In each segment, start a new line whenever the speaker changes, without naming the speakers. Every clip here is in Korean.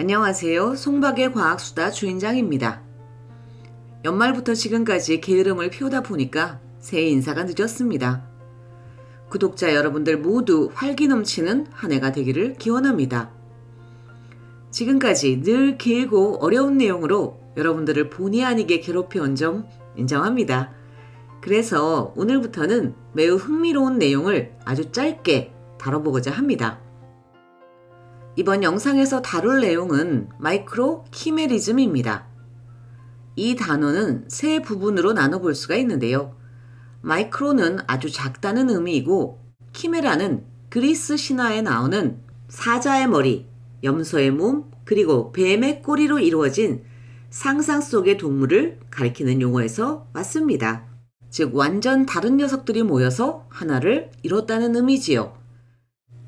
안녕하세요. 송박의 과학수다 주인장입니다. 연말부터 지금까지 게으름을 피우다 보니까 새해 인사가 늦었습니다. 구독자 여러분들 모두 활기 넘치는 한 해가 되기를 기원합니다. 지금까지 늘 길고 어려운 내용으로 여러분들을 본의 아니게 괴롭혀온 점 인정합니다. 그래서 오늘부터는 매우 흥미로운 내용을 아주 짧게 다뤄보고자 합니다. 이번 영상에서 다룰 내용은 마이크로 키메리즘입니다. 이 단어는 세 부분으로 나눠볼 수가 있는데요. 마이크로는 아주 작다는 의미이고 키메라는 그리스 신화에 나오는 사자의 머리, 염소의 몸, 그리고 뱀의 꼬리로 이루어진 상상 속의 동물을 가리키는 용어에서 왔습니다. 즉 완전 다른 녀석들이 모여서 하나를 이뤘다는 의미지요.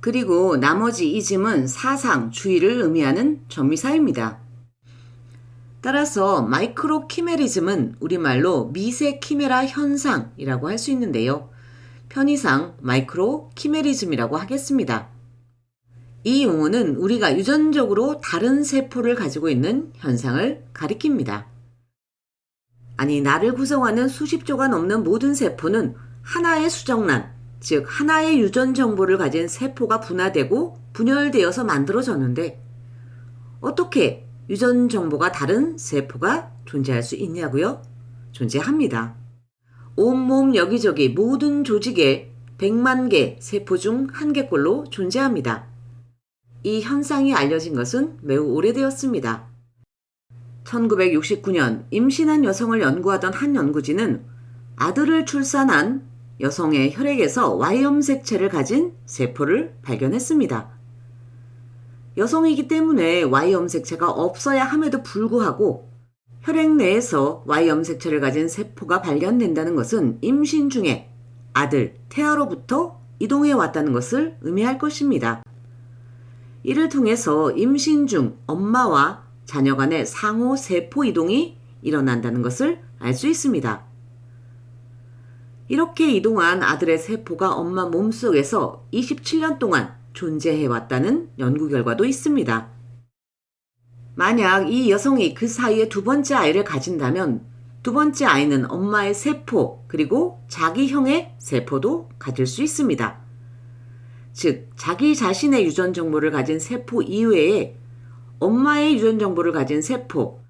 그리고 나머지 이즘은 사상, 주의를 의미하는 전미사입니다. 따라서 마이크로 키메리즘은 우리말로 미세 키메라 현상이라고 할 수 있는데요. 편의상 마이크로 키메리즘이라고 하겠습니다. 이 용어는 우리가 유전적으로 다른 세포를 가지고 있는 현상을 가리킵니다. 아니, 나를 구성하는 수십조가 넘는 모든 세포는 하나의 수정란, 즉 하나의 유전 정보를 가진 세포가 분화되고 분열되어서 만들어졌는데 어떻게 유전 정보가 다른 세포가 존재할 수 있냐고요? 존재합니다. 온몸 여기저기 모든 조직에 100만 개 세포 중 한 개꼴로 존재합니다. 이 현상이 알려진 것은 매우 오래되었습니다. 1969년 임신한 여성을 연구하던 한 연구진은 아들을 출산한 여성의 혈액에서 Y염색체를 가진 세포를 발견했습니다. 여성이기 때문에 Y염색체가 없어야 함에도 불구하고 혈액 내에서 Y염색체를 가진 세포가 발견된다는 것은 임신 중에 아들, 태아로부터 이동해 왔다는 것을 의미할 것입니다. 이를 통해서 임신 중 엄마와 자녀 간의 상호 세포 이동이 일어난다는 것을 알 수 있습니다. 이렇게 이동한 아들의 세포가 엄마 몸속에서 27년 동안 존재해 왔다는 연구 결과도 있습니다. 만약 이 여성이 그 사이에 두 번째 아이를 가진다면 두 번째 아이는 엄마의 세포 그리고 자기 형의 세포도 가질 수 있습니다. 즉, 자기 자신의 유전 정보를 가진 세포 이외에 엄마의 유전 정보를 가진 세포,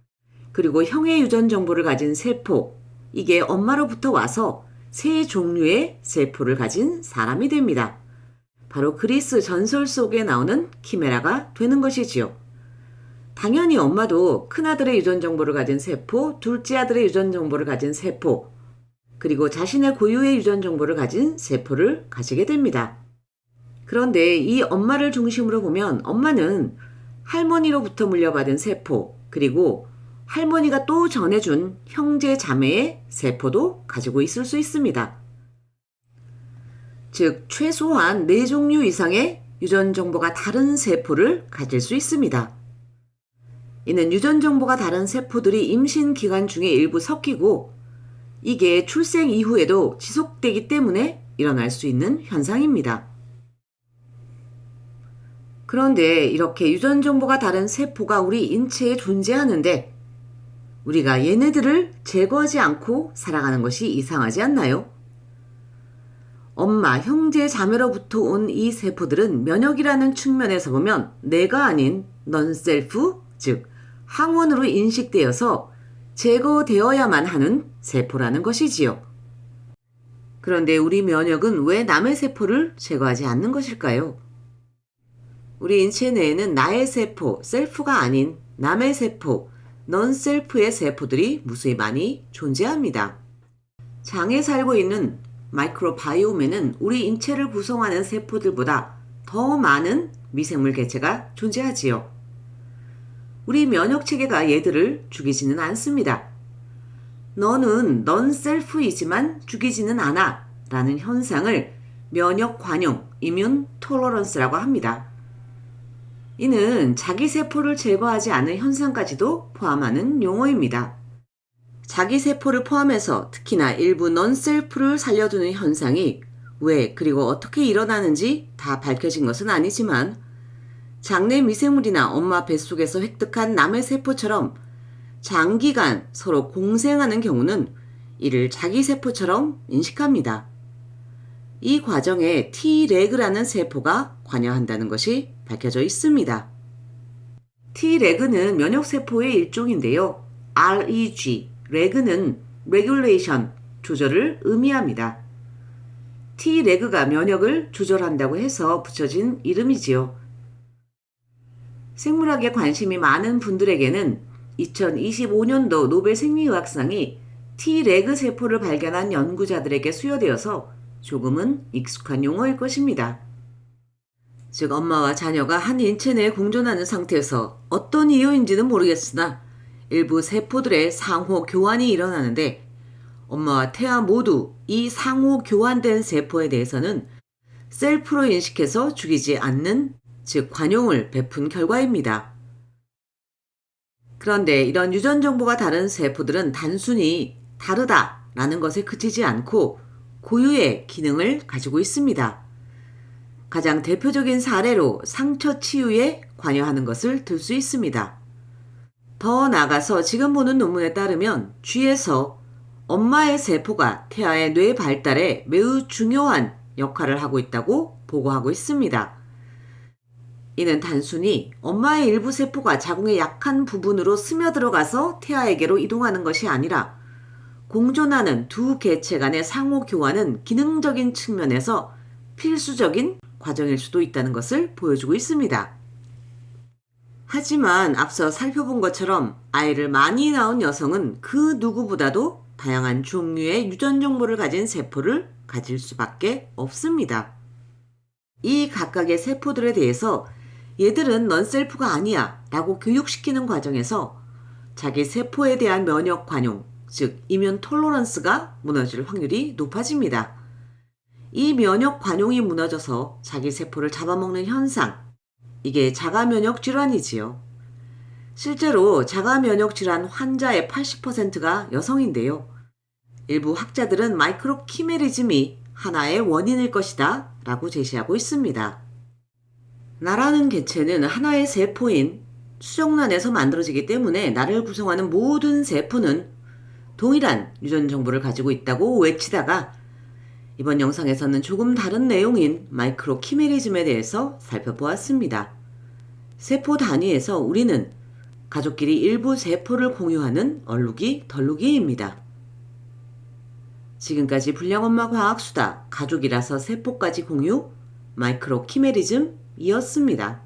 그리고 형의 유전 정보를 가진 세포, 이게 엄마로부터 와서 세 종류의 세포를 가진 사람이 됩니다. 바로 그리스 전설 속에 나오는 키메라가 되는 것이지요. 당연히 엄마도 큰아들의 유전 정보를 가진 세포, 둘째 아들의 유전 정보를 가진 세포, 그리고 자신의 고유의 유전 정보를 가진 세포를 가지게 됩니다. 그런데 이 엄마를 중심으로 보면 엄마는 할머니로부터 물려받은 세포, 그리고 할머니가 또 전해준 형제 자매의 세포도 가지고 있을 수 있습니다. 즉, 최소한 4종류 이상의 유전 정보가 다른 세포를 가질 수 있습니다. 이는 유전 정보가 다른 세포들이 임신 기간 중에 일부 섞이고 이게 출생 이후에도 지속되기 때문에 일어날 수 있는 현상입니다. 그런데 이렇게 유전 정보가 다른 세포가 우리 인체에 존재하는데 우리가 얘네들을 제거하지 않고 살아가는 것이 이상하지 않나요? 엄마, 형제, 자매로부터 온 이 세포들은 면역이라는 측면에서 보면 내가 아닌 넌셀프, 즉 항원으로 인식되어서 제거되어야만 하는 세포라는 것이지요. 그런데 우리 면역은 왜 남의 세포를 제거하지 않는 것일까요? 우리 인체 내에는 나의 세포, 셀프가 아닌 남의 세포, 넌셀프의 세포들이 무수히 많이 존재합니다. 장에 살고 있는 마이크로바이옴에는 우리 인체를 구성하는 세포들보다 더 많은 미생물 개체가 존재하지요. 우리 면역 체계가 얘들을 죽이지는 않습니다. 너는 넌 셀프이지만 죽이지는 않아 라는 현상을 면역 관용, 이뮨 톨러런스라고 합니다. 이는 자기 세포를 제거하지 않은 현상까지도 포함하는 용어입니다. 자기 세포를 포함해서 특히나 일부 넌셀프를 살려두는 현상이 왜 그리고 어떻게 일어나는지 다 밝혀진 것은 아니지만 장내 미생물이나 엄마 뱃속에서 획득한 남의 세포처럼 장기간 서로 공생하는 경우는 이를 자기 세포처럼 인식합니다. 이 과정에 T레그라는 세포가 관여한다는 것이 밝혀져 있습니다. T레그는 면역세포의 일종인데요. REG, 레그는 regulation, 조절을 의미합니다. T레그가 면역을 조절한다고 해서 붙여진 이름이지요. 생물학에 관심이 많은 분들에게는 2025년도 노벨 생리의학상이 T레그 세포를 발견한 연구자들에게 수여되어서 조금은 익숙한 용어일 것입니다. 즉 엄마와 자녀가 한 인체 내에 공존하는 상태에서 어떤 이유인지는 모르겠으나 일부 세포들의 상호 교환이 일어나는데 엄마와 태아 모두 이 상호 교환된 세포에 대해서는 셀프로 인식해서 죽이지 않는 즉 관용을 베푼 결과입니다. 그런데 이런 유전 정보가 다른 세포들은 단순히 다르다라는 것에 그치지 않고 고유의 기능을 가지고 있습니다. 가장 대표적인 사례로 상처 치유에 관여하는 것을 들 수 있습니다. 더 나아가서 지금 보는 논문에 따르면 쥐에서 엄마의 세포가 태아의 뇌 발달에 매우 중요한 역할을 하고 있다고 보고하고 있습니다. 이는 단순히 엄마의 일부 세포가 자궁의 약한 부분으로 스며들어가서 태아에게로 이동하는 것이 아니라 공존하는 두 개체 간의 상호 교환은 기능적인 측면에서 필수적인 과정일 수도 있다는 것을 보여주고 있습니다. 하지만 앞서 살펴본 것처럼 아이를 많이 낳은 여성은 그 누구보다도 다양한 종류의 유전 정보를 가진 세포를 가질 수밖에 없습니다. 이 각각의 세포들에 대해서 얘들은 넌 셀프가 아니야 라고 교육시키는 과정에서 자기 세포에 대한 면역 관용, 즉 이면 톨러런스가 무너질 확률이 높아집니다. 이 면역 관용이 무너져서 자기 세포를 잡아먹는 현상, 이게 자가 면역 질환이지요. 실제로 자가 면역 질환 환자의 80%가 여성인데요. 일부 학자들은 마이크로 키메리즘이 하나의 원인일 것이다 라고 제시하고 있습니다. 나라는 개체는 하나의 세포인 수정란에서 만들어지기 때문에 나를 구성하는 모든 세포는 동일한 유전 정보를 가지고 있다고 외치다가 이번 영상에서는 조금 다른 내용인 마이크로 키메리즘에 대해서 살펴보았습니다. 세포 단위에서 우리는 가족끼리 일부 세포를 공유하는 얼룩이 덜룩이입니다. 지금까지 불량엄마 과학수다 가족이라서 세포까지 공유 마이크로 키메리즘이었습니다.